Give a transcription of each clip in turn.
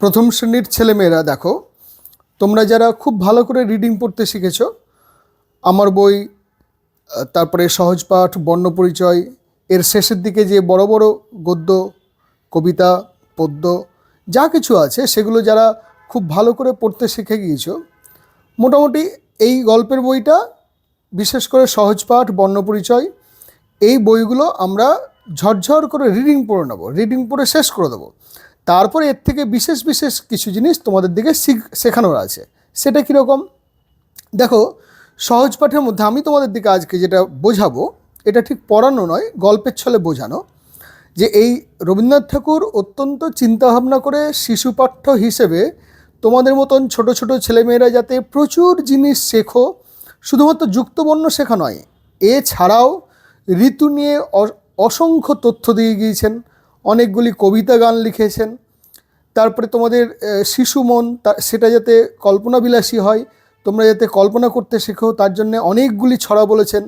প্রথম শ্রেণির ছেলেমেয়েরা, দেখো, তোমরা যারা খুব ভালো করে রিডিং পড়তে শিখেছ, আমার বই তারপরে সহজ পাঠ বর্ণপরিচয় এর শেষের দিকে যে বড় বড় গদ্য, কবিতা, পদ্য, যা কিছু আছে, সেগুলো যারা খুব ভালো করে পড়তে শিখে গিয়েছ, মোটামুটি এই গল্পের বইটা, বিশেষ করে সহজ পাঠ বর্ণপরিচয় এই বইগুলো আমরা ঝরঝর করে রিডিং পড়ে নেব রিডিং পড়ে শেষ করে দেবো। তারপরে এর থেকে বিশেষ বিশেষ কিছু জিনিস তোমাদের দিকে শিখ- শেখানোর আছে। সেটা কীরকম? দেখো, সহজ পাঠের মধ্যে আমি তোমাদের দিকে আজকে যেটা বোঝাবো, এটা ঠিক পড়ানো নয়, গল্পের ছলে বোঝানো। যে এই রবীন্দ্রনাথ ঠাকুর অত্যন্ত চিন্তাভাবনা করে শিশু পাঠ্য হিসেবে তোমাদের মতন ছোট ছোট ছেলেমেয়েরা যাতে প্রচুর জিনিস শেখো, শুধুমাত্র যুক্তবর্ণ শেখা নয়, এছাড়াও ঋতু নিয়ে অসংখ্য তথ্য দিয়ে গিয়েছেন। অনেকগুলি কবিতা গান লিখেছেন। তারপরে তোমাদের শিশু মন সেটা যাতে কল্পনাবিলাসী হয়, তোমরা যাতে কল্পনা করতে শেখো, তার জন্য অনেকগুলি ছড়া বলেছেন।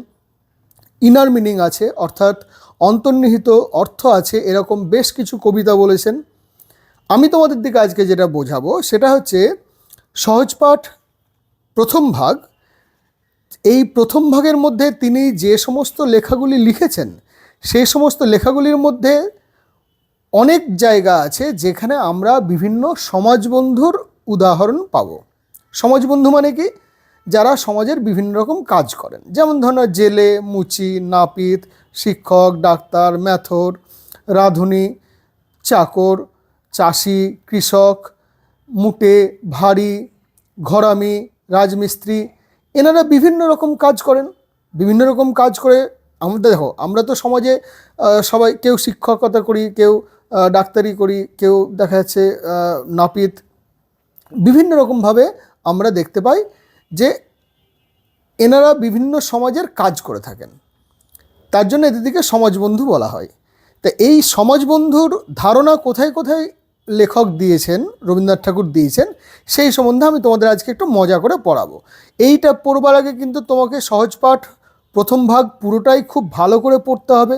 ইনার মিনিং আছে, অর্থাৎ অন্তর্নিহিত অর্থ আছে, এরকম বেশ কিছু কবিতা বলেছেন। আমি তোমাদের দিকে আজকে যেটা বোঝাবো, সেটা হচ্ছে সহজপাঠ প্রথম ভাগ। এই প্রথম ভাগের মধ্যে তিনি যে সমস্ত লেখাগুলি লিখেছেন সেই সমস্ত লেখাগুলির মধ্যে অনেক জায়গা আছে যেখানে আমরা বিভিন্ন সমাজবন্ধুর উদাহরণ পাব। সমাজবন্ধু মানে কি? যারা সমাজের বিভিন্ন রকম কাজ করেন। যেমন ধরো জেলে, মুচি, নাপিত, শিক্ষক, ডাক্তার, ম্যাথর, রাঁধুনি, চাকর, চাষি, কৃষক, মুটে, ভারী, ঘরামি, রাজমিস্ত্রি, এনারা বিভিন্ন রকম কাজ করেন। বিভিন্ন রকম কাজ করে, আমরা দেখো, আমরা তো সমাজে সবাই, কেউ শিক্ষকতা করি, কেউ ডাক্তারি করি, কেউ দেখা যাচ্ছে নাপিত, বিভিন্ন রকমভাবে আমরা দেখতে পাই যে এনারা বিভিন্ন সমাজের কাজ করে থাকেন। তার জন্য এদেরকে সমাজবন্ধু বলা হয়। তা এই সমাজবন্ধুর ধারণা কোথায় কোথায় লেখক দিয়েছেন, রবীন্দ্রনাথ ঠাকুর দিয়েছেন, সেই সম্বন্ধে আমি তোমাদের আজকে একটু মজা করে পড়াবো। এইটা পড়বার আগে কিন্তু তোমাকে সহজ পাঠ প্রথম ভাগ পুরোটাই খুব ভালো করে পড়তে হবে।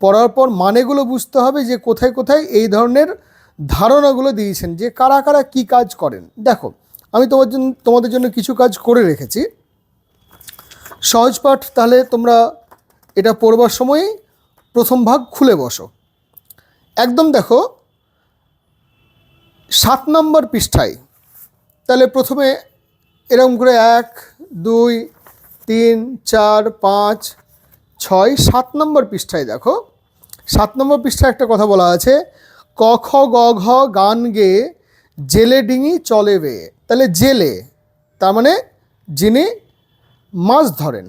পড়ার পর মানেগুলো বুঝতে হবে যে কোথায় কোথায় এই ধরনের ধারণাগুলো দিয়েছেন যে কারা কারা কী কাজ করেন। দেখো, আমি তোমার জন্য, তোমাদের জন্য কিছু কাজ করে রেখেছি। সহজ পাঠ, তাহলে তোমরা এটা পড়বার সময়ই প্রথম ভাগ খুলে বসো। একদম দেখো, সাত নম্বর পৃষ্ঠায়, তাহলে প্রথমে এরকম করে এক, দুই, তিন, চার, পাঁচ ছয়, সাত নম্বর পৃষ্ঠায় দেখো। সাত নম্বর পৃষ্ঠায় একটা কথা বলা আছে, ক, খ, গ, ঘ, গান গেয়ে জেলে ডিঙি চলে বেয়ে তাহলে জেলে, তার মানে যিনি মাছ ধরেন,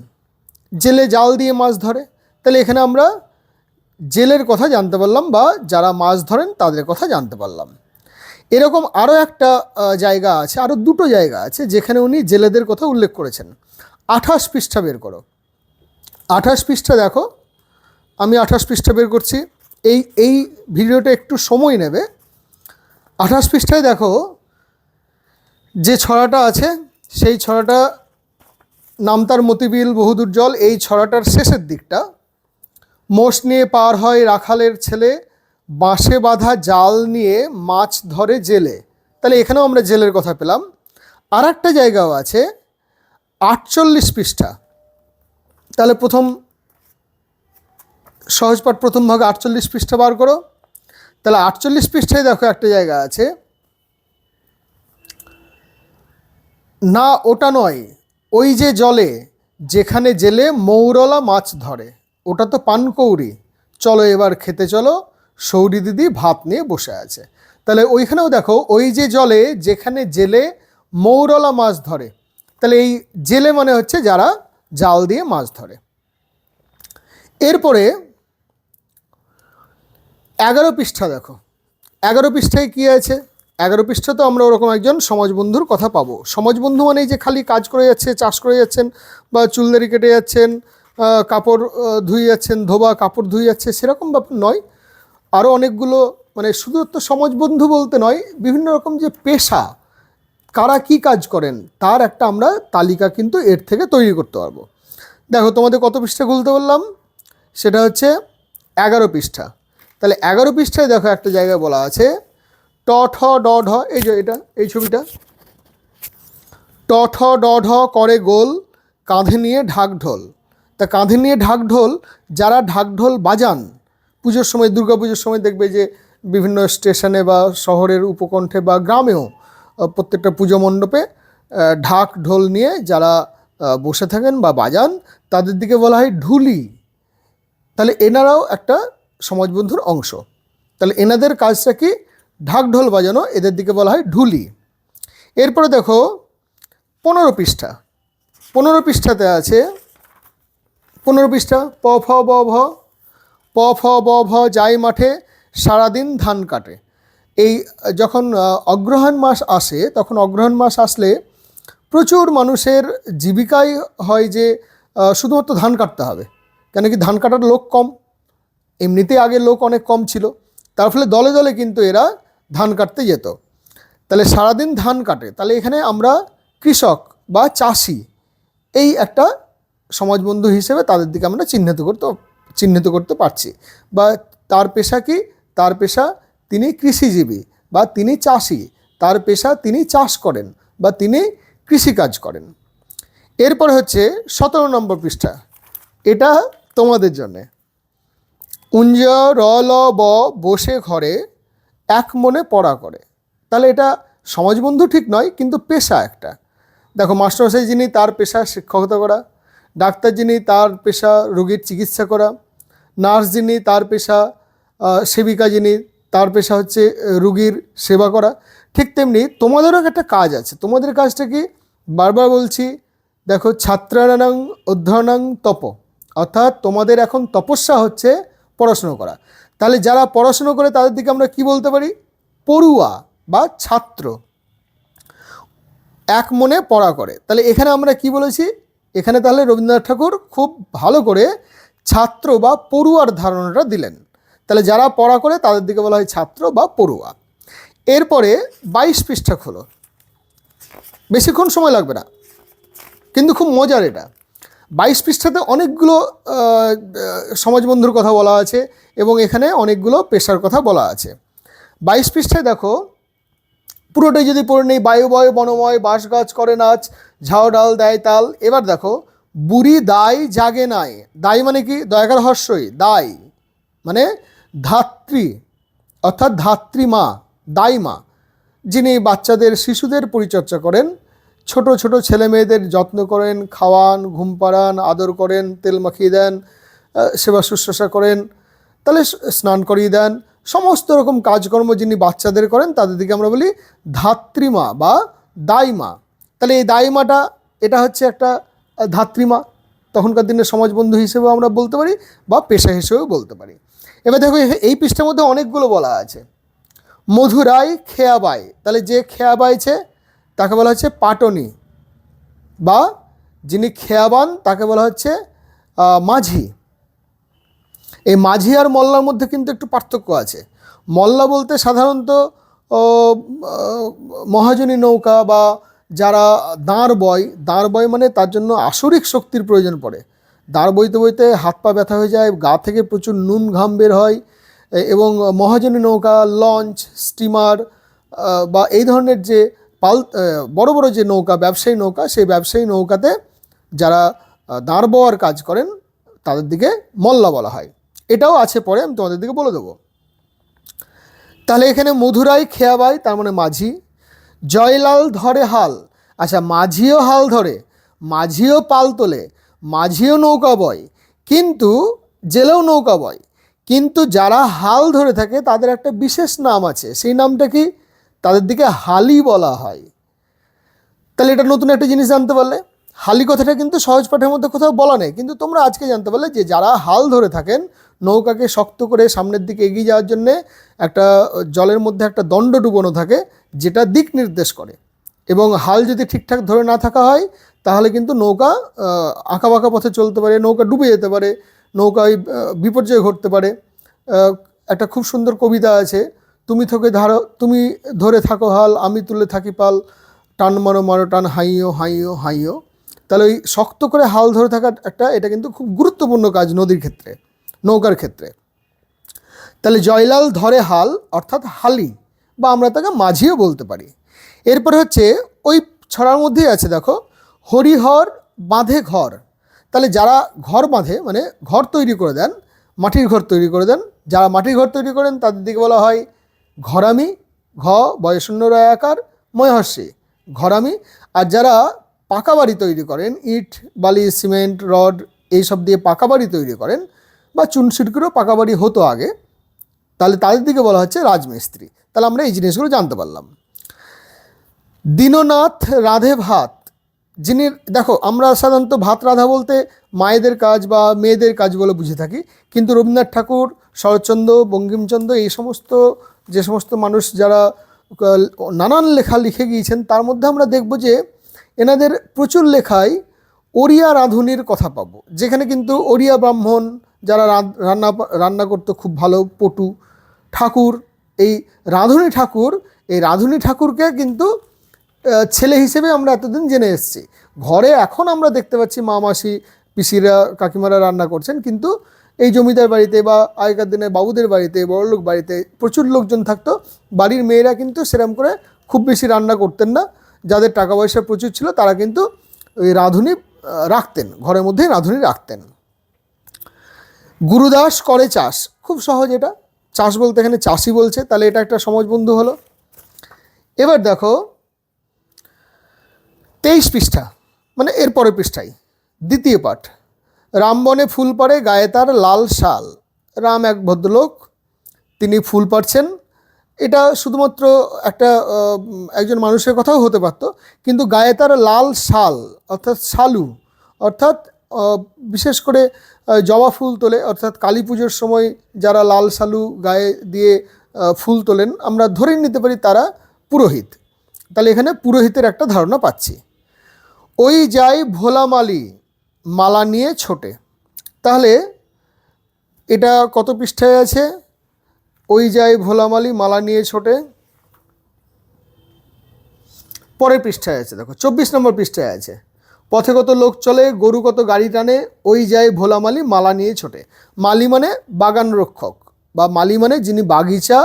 জেলে জাল দিয়ে মাছ ধরে। তাহলে এখানে আমরা জেলের কথা জানতে পারলাম বা যারা মাছ ধরেন তাদের কথা জানতে পারলাম। এরকম আরও একটা জায়গা আছে আরও দুটো জায়গা আছে যেখানে উনি জেলেদের কথা উল্লেখ করেছেন। আঠাশ পৃষ্ঠা বের করো। আঠাশ পৃষ্ঠা দেখো। আমি আঠাশ পৃষ্ঠা বের করছি। এই এই ভিডিওটা একটু সময় নেবে। আঠাশ পৃষ্ঠায় দেখো, যে ছড়াটা আছে, সেই ছড়াটা নামতার মতিবিল বহুদূর জল এই ছড়াটার শেষের দিকটা। মোষ নিয়ে পার হয় রাখালের ছেলে, বাঁশে বাঁধা জাল নিয়ে মাছ ধরে জেলে। তাহলে এখানেও আমরা জেলের কথা পেলাম। আর একটা জায়গাও আছে, আটচল্লিশ পৃষ্ঠা। তাহলে প্রথম সহজপাঠ প্রথম ভাগে আটচল্লিশ পৃষ্ঠা বার করো। তাহলে আটচল্লিশ পৃষ্ঠায় দেখো একটা জায়গা আছে। না, ওটা নয়। ওই যে জলে, যেখানে জেলে মৌরলা মাছ ধরে। ওটা তো পানকৌড়ি। চলো এবার খেতে চলো। সৌরি দিদি ভাত নিয়ে বসে আছে। তাহলে ওইখানেও দেখো, ওই যে জলে, যেখানে জেলে মৌরলা মাছ ধরে। তাহলে এই জেলে মানে হচ্ছে যারা জাল দিয়ে মাছ ধরে। এরপরে এগারো পৃষ্ঠা দেখো। এগারো পৃষ্ঠায় কী আছে? এগারো পৃষ্ঠা তো আমরা ওরকম একজন সমাজবন্ধুর কথা পাবো। সমাজবন্ধু মানেই যে খালি কাজ করে যাচ্ছে, চাষ করে যাচ্ছেন বা চুলদারি কেটে যাচ্ছেন কাপড় ধুয়ে যাচ্ছেন, ধোবা, কাপড় ধুয়ে যাচ্ছে, সেরকম ব্যাপার নয়। আরও অনেকগুলো মানে শুধুমাত্র সমাজবন্ধু বলতে নয়, বিভিন্ন রকম যে পেশা কারা কি কাজ করেন, তার একটা আমরা তালিকা কিন্তু এর থেকে তৈরি করতে পারব। দেখো, তোমাদের কত পৃষ্ঠা খুলতে বললাম? সেটা হচ্ছে এগারো পৃষ্ঠা। তাহলে এগারো পৃষ্ঠায় দেখো একটা জায়গায় বলা আছে, ট, ঠ, ড, ঢ, এই যে এটা, এই ছবিটা। ট, ঠ, ড, ঢ, করে গোল, কাঁধে নিয়ে ঢাক ঢোল। তা কাঁধে নিয়ে ঢাক ঢোল, যারা ঢাক ঢোল বাজান, পুজোর সময় দুর্গা পুজোর সময় দেখবে যে বিভিন্ন স্টেশনে বা শহরের উপকণ্ঠে বা গ্রামেও প্রত্যেকটা পুজো মণ্ডপে ঢাক ঢোল নিয়ে যারা বসে থাকেন বা বাজান, তাদের দিকে বলা হয় ঢুলি। তাহলে এনারাও একটা সমাজবন্ধুর অংশ। তাহলে এনাদের কাজটা কি? ঢাক ঢোল বাজানো, এদের দিকে বলা হয় ঢুলি। এরপরে দেখো, পনেরো পৃষ্ঠা। পনেরো পৃষ্ঠাতে আছে, পনেরো পৃষ্ঠা, প, ফ, ব, ভ। প, ফ, ব, ভ যাই মাঠে সারাদিন ধান কাটে। এই, যখন অগ্রহায়ণ মাস আসে, তখন অগ্রহায়ণ মাস আসলে প্রচুর মানুষের জীবিকাই হয় যে শুধুমাত্র ধান কাটতে হবে। কেন কি ধান কাটার লোক কম, এমনিতেই আগে লোক অনেক কম ছিল। তার ফলে দলে দলে কিন্তু এরা ধান কাটতে যেত। তাহলে সারাদিন ধান কাটে। তাহলে এখানে আমরা কৃষক বা চাষি, এই একটা সমাজবন্ধু হিসেবে তাদের দিকে আমরা চিহ্নিত করতে চিহ্নিত করতে পারছি। বা তার পেশা কি? তার পেশা তিনি কৃষিজীবী বা তিনি চাষি, তার পেশা তিনি চাষ করেন বা তিনি কৃষিকাজ করেন। এরপর হচ্ছে সতেরো নম্বর পৃষ্ঠা। এটা তোমাদের জন্যে। উঞ্জ র ল ব বসে ঘরে, এক মনে পড়া করে। তাহলে এটা সমাজবন্ধু ঠিক নয়, কিন্তু পেশা একটা। দেখো, মাস্টারমশাই যিনি তার পেশা শিক্ষকতা করা, ডাক্তার যিনি তার পেশা রোগীর চিকিৎসা করা, নার্স যিনি তার পেশা সেবিকা যিনি তার পেশা হচ্ছে রুগীর সেবা করা। ঠিক তেমনি তোমাদেরও একটা কাজ আছে। তোমাদের কাজটা কি? বারবার বলছি, দেখো ছাত্রানাং অধ্যয়নাং তপ। অর্থাৎ তোমাদের এখন তপস্যা হচ্ছে পড়াশুনো করা। তাহলে যারা পড়াশুনো করে, তাদের দিকে আমরা কি বলতে পারি? পড়ুয়া বা ছাত্র। এক মনে পড়া করে। তাহলে এখানে আমরা কি বলেছি? এখানে তাহলে রবীন্দ্রনাথ ঠাকুর খুব ভালো করে ছাত্র বা পড়ুয়ার ধারণাটা দিলেন। তাহলে যারা পড়া করে তাদের দিকে বলা হয় ছাত্র বা পড়ুয়া। এরপরে বাইশ পৃষ্ঠা খোলো। বেশিক্ষণ সময় লাগবে না, কিন্তু খুব মজার এটা। বাইশ পৃষ্ঠাতে অনেকগুলো সমাজবন্ধুর কথা বলা আছে এবং এখানে অনেকগুলো পেশার কথা বলা আছে। বাইশ পৃষ্ঠায় দেখো, পুরোটাই যদি পড়ে নেই, বায়ু, বয়, বনময়, বাঁশ গাছ, করে নাচ ঝাও ডাল, দেয়, তাল। এবার দেখো, বুড়ি দায় জাগে নাই। দায় মানে কি? দয়াকার হর্ষই দায় মানে ধাত্রী, অর্থাৎ ধাত্রী মা দাই মা, যিনি বাচ্চাদের শিশুদের পরিচর্যা করেন, ছোট ছোট ছেলে মেয়েদের যত্ন করেন, খাওয়ান, ঘুম পাড়ান, আদর করেন, তেল মাখিয়ে দেন সেবা শুশ্রূষা করেন, তাহলে স্নান করিয়ে দেন, সমস্ত রকম কাজকর্ম যিনি বাচ্চাদের করেন, তাদের দিকে আমরা বলি ধাত্রীমা বা দাইমা তাহলে এই দাইমাটা এটা হচ্ছে একটা ধাত্রীমা তখনকার দিনের সমাজবন্ধু হিসেবেও আমরা বলতে পারি বা পেশা হিসেবেও বলতে পারি। এবার দেখো এই পৃষ্ঠার মধ্যে অনেকগুলো বলা আছে। মধুরাই খেয়াবাই। তাহলে যে খেয়াবাইছে তাকে বলা হচ্ছে পাটনি। বা যিনি খেয়াবান, তাকে বলা হচ্ছে মাঝি। এই মাঝি আর মল্লার মধ্যে কিন্তু একটু পার্থক্য আছে। মল্লা বলতে সাধারণত মহাজনী নৌকা বা যারা দাঁড় বয় দাঁড় বয় মানে তার জন্য আসরিক শক্তির প্রয়োজন পড়ে। দাঁড় বইতে বইতে হাত পা ব্যথা হয়ে যায়, গা থেকে প্রচুর নুন ঘাম বের হয় এবং মহাজনী নৌকা, লঞ্চ, স্টিমার বা এই ধরনের যে পাল বড় বড় যে নৌকা, ব্যবসায়ী নৌকা, সেই ব্যবসায়ী নৌকাতে যারা দাঁড় বওয়ার কাজ করেন, তাদের দিকে মল্লা বলা হয়। এটাও আছে পরে, আমি তোমাদের দিকে বলে দেবো। তাহলে এখানে মধুরাই খেয়াবাই, তার মানে মাঝি। জয়লাল ধরে হাল। আচ্ছা মাঝিও হাল ধরে, মাঝিও পাল তোলে। মাঝিও নৌকা বয়, কিন্তু জেলেও নৌকা বয়। কিন্তু যারা হাল ধরে থাকে, তাদের একটা বিশেষ নাম আছে। সেই নামটা কি? তাদের দিকে হালি বলা হয়। তাহলে এটা নতুন একটা জিনিস জানতে পারলে। হালি কথাটা কিন্তু সহজ পাঠের মধ্যে কোথাও বলা নেই। কিন্তু তোমরা আজকে জানতে পারলে যে যারা হাল ধরে থাকেন, নৌকাকে শক্ত করে সামনের দিকে এগিয়ে যাওয়ার জন্যে একটা জলের মধ্যে একটা দণ্ড ডুবোনো থাকে, যেটা দিক নির্দেশ করে। এবং হাল যদি ঠিকঠাক ধরে না থাকা হয় তাহলে কিন্তু নৌকা আঁকাবাঁকা পথে চলতে পারে নৌকা ডুবে যেতে পারে নৌকায় আহ, বিপর্যয় ঘটতে পারে। একটা খুব সুন্দর কবিতা আছে তুমি থকে ধারো তুমি ধরে থাকো হাল আমি তুলে থাকি পাল টান মারো মারো টান হাইও হাইও হাইও তাহলে ওই শক্ত করে হাল ধরে থাকা একটা এটা কিন্তু খুব গুরুত্বপূর্ণ কাজ নদীর ক্ষেত্রে নৌকার ক্ষেত্রে। তাহলে জয়লাল ধরে হাল অর্থাৎ হালি বা আমরা তাকে মাঝিও বলতে পারি। এরপর হচ্ছে ওই ছড়ার মধ্যেই আছে, দেখো, হরিহর বাঁধে ঘর। তাহলে যারা ঘর বাঁধে মানে ঘর তৈরি করে দেন, মাটির ঘর তৈরি করে দেন, যারা মাটির ঘর তৈরি করেন, তাদের দিকে বলা হয় ঘরামি, ঘ বয়শূন্য আকার ময়হর্ষি, ঘরামি। আর যারা পাকা বাড়ি তৈরি করেন, ইট, বালি, সিমেন্ট, রড, এইসব দিয়ে পাকা বাড়ি তৈরি করেন বা চুনসিটকেরও পাকা বাড়ি হতো আগে, তাহলে তাদের দিকে বলা হচ্ছে রাজমিস্ত্রি। তাহলে আমরা এই জিনিসগুলো জানতে পারলাম। দীননাথ রাধে ভাত। যিনি, দেখো, আমরা সাধারণত ভাত রাধা বলতে মায়েদের কাজ বা মেয়েদের কাজ বলে বুঝে থাকি। কিন্তু রবীন্দ্রনাথ ঠাকুর, শরৎচন্দ্র, বঙ্কিমচন্দ্র এই সমস্ত, যে সমস্ত মানুষ যারা নানান লেখা লিখে গিয়েছেন, তার মধ্যে আমরা দেখব যে এনাদের প্রচুর লেখায় ওড়িয়া রাঁধুনির কথা পাবো। যেখানে কিন্তু ওড়িয়া ব্রাহ্মণ যারা রান্না রান্না করতো খুব ভালো, পটু, ঠাকুর, এই রাঁধুনি ঠাকুর, এই রাঁধুনি ঠাকুরকে কিন্তু ছেলে হিসেবে আমরা এতদিন জেনে এসেছি। ঘরে এখন আমরা দেখতে পাচ্ছি মা, মাসি, পিসিরা, কাকিমারা রান্না করছেন, কিন্তু এই জমিদার বাড়িতে বা আগেকার দিনে বাবুদের বাড়িতে, বড়লোক বাড়িতে প্রচুর লোকজন থাকতো। বাড়ির মেয়েরা কিন্তু সেরম করে খুব বেশি রান্না করতেন না। যাদের টাকা পয়সা প্রচুর ছিল, তারা কিন্তু ওই রাঁধুনি রাখতেন, ঘরের মধ্যেই রাঁধুনি রাখতেন। গুরুদাস করে চাষ, খুব সহজ এটা। চাষ বলতে এখানে চাষি বলছে, তাহলে এটা একটা সমাজবন্ধু হলো। এবার দেখো তেইশ পৃষ্ঠা মানে এর পরের পৃষ্ঠায় দ্বিতীয় পাঠ। রামবনে ফুল পড়ে গায়ে তার লাল শাল। রাম এক ভদ্রলোক, তিনি ফুল পাড়ছেন। এটা শুধুমাত্র একটা একজন মানুষের কথাও হতে পারতো, কিন্তু গায়ে তার লাল শাল, অর্থাৎ শালু, অর্থাৎ বিশেষ করে জবা ফুল তোলে, অর্থাৎ কালী পুজোর সময় যারা লাল শালু গায়ে দিয়ে ফুল তোলেন, আমরা ধরে নিতে পারি তারা পুরোহিত। তাহলে এখানে পুরোহিতের একটা ধারণা পাচ্ছি। ওই যাই ভোলামালি মালা নিয়ে ছোটে। তাহলে এটা কত পৃষ্ঠায় আছে? ওই যাই ভোলামালি মালা নিয়ে ছোটে। পরের পৃষ্ঠায় আছে, দেখো, চব্বিশ নম্বর পৃষ্ঠায় আছে। পথে কত লোক চলে, গরু কত গাড়ি টানে, ওই যায় ভোলামালি মালা নিয়ে ছোটে। মালি মানে বাগান রক্ষক, বা মালি মানে যিনি বাগিচা,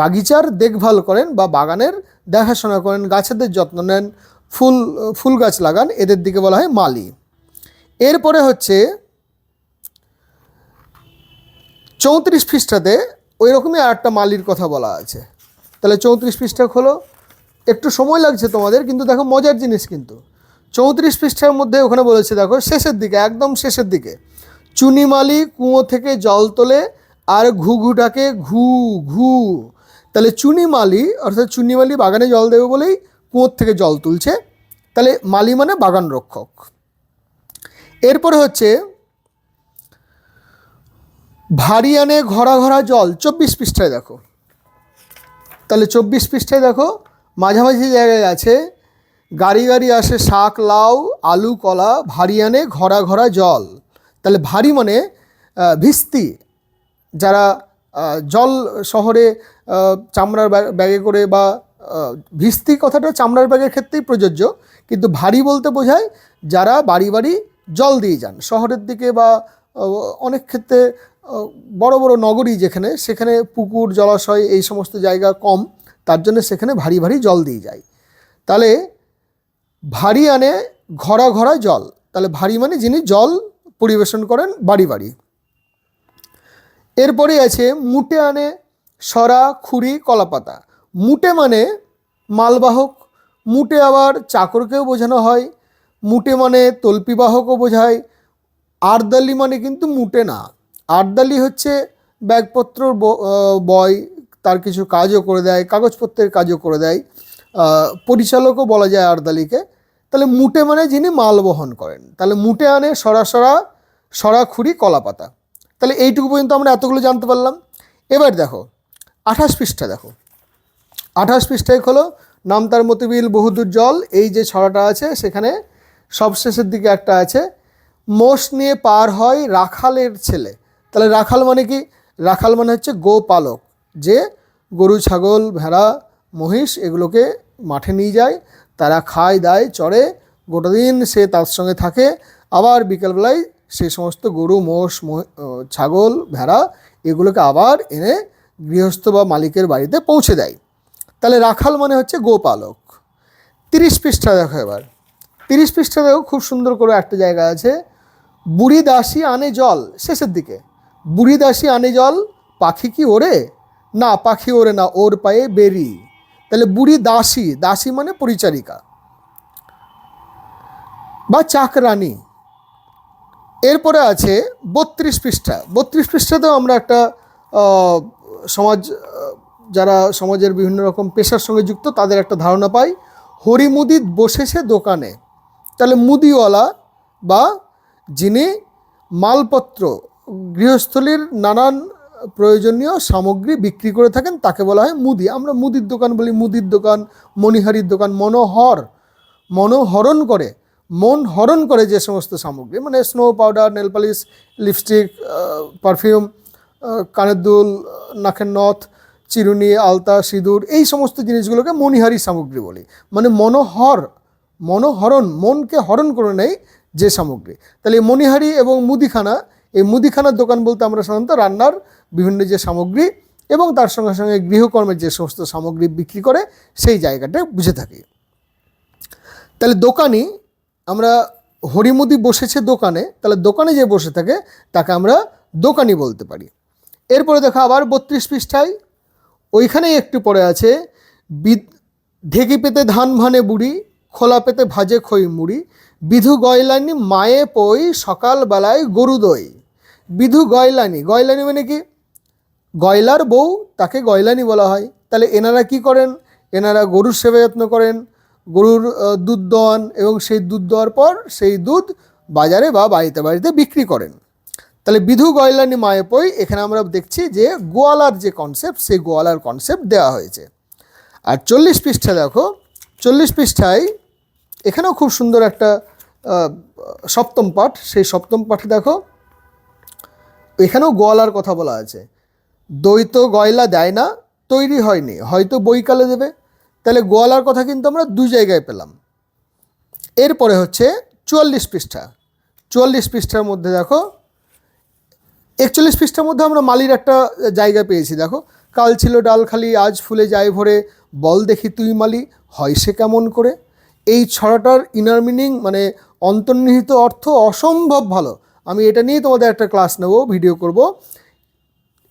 বাগিচার দেখভাল করেন বা বাগানের দেখাশোনা করেন, গাছেদের যত্ন নেন ফুল ফুল গাছ লাগান, এদের দিকে বলা হয় মালি। এরপরে হচ্ছে চৌত্রিশ পৃষ্ঠাতে ওই রকমই আর একটা মালির কথা বলা আছে। তাহলে চৌত্রিশ পৃষ্ঠা খোলো। একটু সময় লাগছে তোমাদের, কিন্তু দেখো মজার জিনিস কিন্তু। চৌত্রিশ পৃষ্ঠার মধ্যে ওখানে বলেছে, দেখো শেষের দিকে, একদম শেষের দিকে চুনিমালি কুঁয়ো থেকে জল তোলে আর ঘুঘুটাকে ঘু ঘু। তাহলে চুনিমালি অর্থাৎ চুনিমালি বাগানে জল দেবে বলেই কুয়োর থেকে জল তুলছে। তাহলে মালি মানে বাগান রক্ষক। এরপরে হচ্ছে ভারী আনে ঘরা ঘরা জল চব্বিশ পৃষ্ঠায় দেখো। তাহলে চব্বিশ পৃষ্ঠায় দেখো, মাঝামাঝি জায়গায় আছে, গাড়ি গাড়ি আসে শাক, লাউ, আলু, কলা ভারী আনে ঘরা ঘরা জল। তাহলে ভারী মানে ভিস্তি। যারা জল শহরে চামড়ার ব্যাগ- করে বা ভিস্তি কথাটা চামড়ার ব্যাগের ক্ষেত্রেই প্রযোজ্য, কিন্তু ভারী বলতে বোঝায় যারা বাড়ি বাড়ি জল দিয়ে যান। শহরের দিকে বা অনেক ক্ষেত্রে বড় বড় নগরী যেখানে, সেখানে পুকুর, জলাশয় এই সমস্ত জায়গা কম, তার জন্য সেখানে ভারী ভারী জল দিয়ে যায়। তাহলে ভারী আনে ঘরা ঘরা জল। তাহলে ভারী মানে যিনি জল পরিবেশন করেন বাড়ি বাড়ি। এরপরে আছে মুটে আনে সরা খুরি কলাপাতা। মুটে মানে মালবাহক, মুটে আবার চাকরকেও বোঝানো হয়, মুটে মানে তল্পিবাহকও বোঝায়, আরদালি মানে কিন্তু মুটে না। আরদালি হচ্ছে ব্যাগপত্র বয় তার কিছু কাজও করে দেয়, কাগজপত্রের কাজও করে দেয় পরিচালকও বলা যায় আরদালিকে। তাহলে মুটে মানে যিনি মাল বহন করেন। তাহলে মুটে আনে সরাসরা সরাখুরি কলাপাতা। তাহলে এইটুকু পর্যন্ত আমরা এতগুলো জানতে পারলাম। এবার দেখো, আঠাশ পৃষ্ঠা দেখো। আঠাশ পৃষ্ঠায় খোলো নাম তার মতিবিল বহুদূর জল। এই যে ছড়াটা আছে, সেখানে সবশেষের দিকে একটা আছে, মোষ নিয়ে পার হয় রাখালের ছেলে। তাহলে রাখাল মানে কি? রাখাল মানে হচ্ছে গোপালক, যে গরু, ছাগল, ভেড়া, মহিষ এগুলোকে মাঠে নিয়ে যায়, তারা খায়, দায়, চড়ে। গোটা দিন সে তার সঙ্গে থাকে। আবার বিকেলবেলায় সে সমস্ত গরু, মোষ ছাগল, ভেড়া এগুলোকে আবার এনে গৃহস্থ বা মালিকের বাড়িতে পৌঁছে দেয়। তাহলে রাখাল মানে হচ্ছে গোপালক। তিরিশ পৃষ্ঠা দেখো এবার। তিরিশ পৃষ্ঠা দেখো, খুব সুন্দর করে একটা জায়গা আছে। বুড়ি দাসী আনে জল, শেষের দিকে। বুড়ি দাসী আনে জল, পাখি কি ওরে না, পাখি ওরে না, ওর পায়ে বেরি। তাহলে বুড়ি দাসী দাসী মানে পরিচারিকা। বা চাকরানি। এরপরে আছে বত্রিশ পৃষ্ঠা। বত্রিশ পৃষ্ঠাতেও আমরা একটা সমাজ যারা সমাজের বিভিন্ন রকম পেশার সঙ্গে যুক্ত, তাদের একটা ধারণা পাই, হরি মুদি বসেছে দোকানে। তাহলে মুদিওয়ালা বা যিনি মালপত্র, গৃহস্থলীর নানান প্রয়োজনীয় সামগ্রী বিক্রি করে থাকেন, তাকে বলা হয় মুদি। আমরা মুদির দোকান বলি, মুদির দোকান, মণিহারির দোকান, মনোহর, মনোহরণ করে, মন হরণ করে যে সমস্ত সামগ্রী। মানে snow powder nail polish lipstick perfume কানের দুল, নাকের নথ চিরুনি, আলতা, সিঁদুর, এই সমস্ত জিনিসগুলোকে মণিহারি সামগ্রী বলি। মানে মনোহর, মনোহরণ, মনকে হরণ করে নেয় যে সামগ্রী। তাহলে এই মণিহারি এবং মুদিখানা, এই মুদিখানার দোকান বলতে আমরা সাধারণত রান্নার বিভিন্ন যে সামগ্রী এবং তার সঙ্গে সঙ্গে গৃহকর্মের যে সমস্ত সামগ্রী বিক্রি করে সেই জায়গাটা বুঝে থাকি। তাহলে দোকানি, আমরা হরিমুদি বসেছে দোকানে, তাহলে দোকানে যে বসে থাকে, তাকে আমরা দোকানি বলতে পারি। এরপরে দেখো আবার বত্রিশ পৃষ্ঠায় ওইখানেই একটু পরে আছে। ঢেকি পেতে ধান ভানে বুড়ি, খোলা পেতে ভাজে খই মুড়ি, বিধু গয়লানি মায়ে পই সকালবেলায় গরু দই। বিধু গয়লানি গয়লানি মানে কি? গয়লার বউ, তাকে গয়লানি বলা হয়। তাহলে এনারা কি করেন? এনারা গরুর সেবা যত্ন করেন। গরুর দুধ দোয়ান এবং সেই দুধ দেওয়ার পর সেই দুধ বাজারে বা বাড়িতে বাড়িতে বিক্রি করেন। তাহলে বিধু গয়লানি মায়ে পই এখানে আমরা দেখছি যে গোয়ালার যে কনসেপ্ট সেই গোয়ালার কনসেপ্ট দেওয়া হয়েছে। আর চল্লিশ পৃষ্ঠা দেখো, চল্লিশ পৃষ্ঠায় এখানেও খুব সুন্দর একটা সপ্তম পাঠ, সেই সপ্তম পাঠে দেখো, এখানেও গোয়ালার কথা বলা আছে। দ্বৈত গয়লা দেয় না, তৈরি হয়নি, হয়তো বইকালে দেবে। তাহলে গোয়ালার কথা কিন্তু আমরা দুই জায়গায় পেলাম। এরপরে হচ্ছে চুয়াল্লিশ পৃষ্ঠা। চুয়াল্লিশ পৃষ্ঠার মধ্যে দেখো একচল্লিশ পৃষ্ঠার মধ্যে আমরা মালির একটা জায়গা পেয়েছি, দেখো। কাল ছিল ডাল খালি, আজ ফুলে যায় ভরে। বল দেখি তুই মালি, হয় সে কেমন করে? এই ছড়াটার ইনার মিনিং মানে অন্তর্নিহিত অর্থ অসম্ভব ভালো। আমি এটা নিয়ে তোমাদের একটা ক্লাস নেব ভিডিও করব।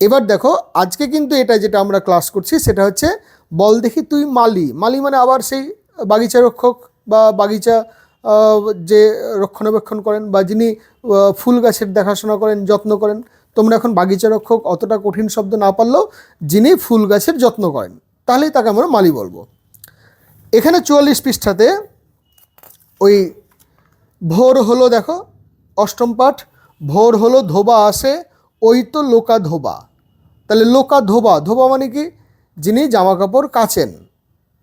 এবার দেখো, আজকে কিন্তু এটা যেটা আমরা ক্লাস করছি, সেটা হচ্ছে বল দেখি তুই মালি। মালি মানে আবার সেই বাগিচা রক্ষক বা বাগিচা যে রক্ষণাবেক্ষণ করেন বা যিনি ফুল গাছের দেখাশোনা করেন, যত্ন করেন, তোমরা এখন বাগিচা রক্ষক, অতটা কঠিন শব্দ না পারলেও যিনি ফুল গাছের যত্ন করেন, তাহলেই তাকে আমরা মালি বলব। এখানে চুয়াল্লিশ পৃষ্ঠাতে ওই ভোর হলো দেখো, অষ্টম পাঠ, ভোর হলো ধোবা আসে, ওই তো লোকা ধোবা। তাহলে লোকা ধোবা ধোবা মানে কি? যিনি জামা কাপড় কাচেন।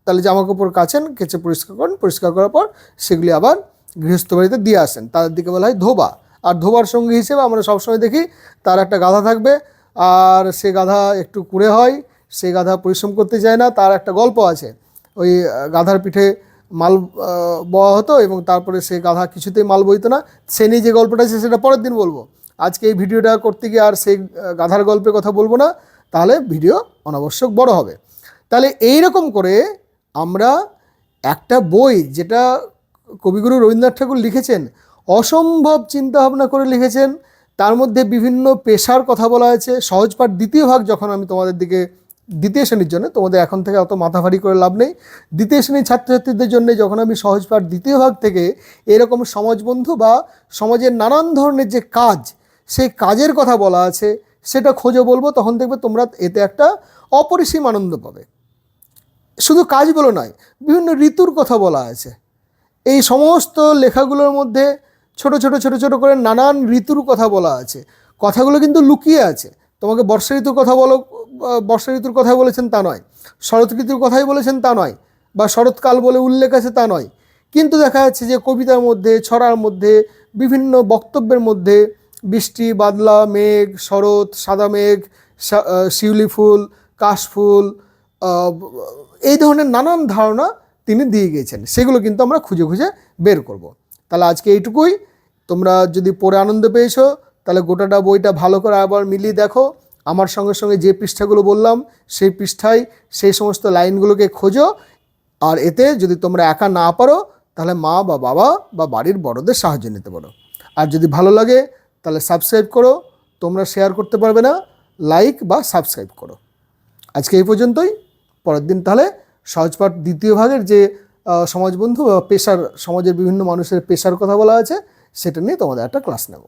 তাহলে জামা কাপড় কাছেন কেচে পরিষ্কার করেন, পরিষ্কার করার পর সেগুলি আবার গৃহস্থ বাড়িতে দিয়ে আসেন। তাদের দিকে বলা হয় ধোবা। আর ধোবার সঙ্গী হিসেবে আমরা সবসময় দেখি, তার একটা গাধা থাকবে, আর সে গাধা একটু কুড়ে হয়, সে গাধা পরিশ্রম করতে চায় না, তার একটা গল্প আছে। ওই গাধার পিঠে মাল বওয়া হতো এবং তারপরে সে গাধা কিছুতেই মাল বইতো না। সে নিয়ে যে গল্পটা আছে, সেটা পরের দিন বলব। আজকে এই ভিডিওটা করতে গিয়ে আর সেই গাধার গল্পের কথা বলব না, তাহলে ভিডিও অনাবশ্যক বড় হবে। তাহলে এই রকম করে আমরা একটা বই যেটা কবিগুরু রবীন্দ্রনাথ ঠাকুর লিখেছেন, অসম্ভব চিন্তা ভাবনা করে লিখেছেন, তার মধ্যে বিভিন্ন পেশার কথা বলা আছে সহজপাঠ দ্বিতীয় ভাগ যখন আমি তোমাদের দিকে দ্বিতীয় শ্রেণির জন্য, তোমাদের এখন থেকে অত মাথা ভারী করে লাভ নেই। দ্বিতীয় শ্রেণির ছাত্রছাত্রীদের জন্য যখন আমি সহজপাঠ দ্বিতীয় ভাগ থেকে এরকম সমাজবন্ধু বা সমাজের নানান ধরনের যে কাজ, সেই কাজের কথা বলা আছে, সেটা খোঁজে বলব, তখন দেখবে তোমরা এতে একটা অপরিসীম আনন্দ পাবে। শুধু কাজ বলে নয়, বিভিন্ন ঋতুর কথা বলা আছে। এই সমস্ত লেখাগুলোর মধ্যে ছোট ছোট ছোট ছোট করে নানান ঋতুর কথা বলা আছে। কথাগুলো কিন্তু লুকিয়ে আছে। তোমাকে বর্ষা ঋতুর কথা বলো, বর্ষা ঋতুর কথা বলেছেন তা নয়। শরৎ ঋতুর কথাই বলেছেন তা নয় বা শরৎকাল বলে উল্লেখ আছে তা নয়। কিন্তু দেখা যাচ্ছে যে কবিতার মধ্যে, ছড়ার মধ্যে, বিভিন্ন বক্তব্যের মধ্যে বৃষ্টি, বাদলা, মেঘ, শরৎ, সাদা মেঘ শিউলি ফুল কাশফুল এই ধরনের নানান ধারণা তিনি দিয়ে গিয়েছেন। সেগুলো কিন্তু আমরা খুঁজে খুঁজে বের করব। তাহলে আজকে এইটুকুই। তোমরা যদি পড়ে আনন্দ পেয়েছ, তাহলে গোটাটা বইটা ভালো করে আবার মিলিয়ে দেখো। আমার সঙ্গে সঙ্গে যে পৃষ্ঠাগুলো বললাম, সেই পৃষ্ঠায় সেই সমস্ত লাইনগুলোকে খোঁজো। আর এতে যদি তোমরা একা না পারো, তাহলে মা বা বাবা বা বাড়ির বড়দের সাহায্য নিতে পারো। আর যদি ভালো লাগে, তাহলে সাবস্ক্রাইব করো। তোমরা শেয়ার করতে পারবে না। লাইক বা সাবস্ক্রাইব করো। আজকে এই পর্যন্তই। পরের দিন। তাহলে সহজপাঠ দ্বিতীয় ভাগের যে সমাজবন্ধু বা পেশার, সমাজের বিভিন্ন মানুষের পেশার কথা বলা আছে, সেটা নিয়ে তোমাদের একটা ক্লাস নেব।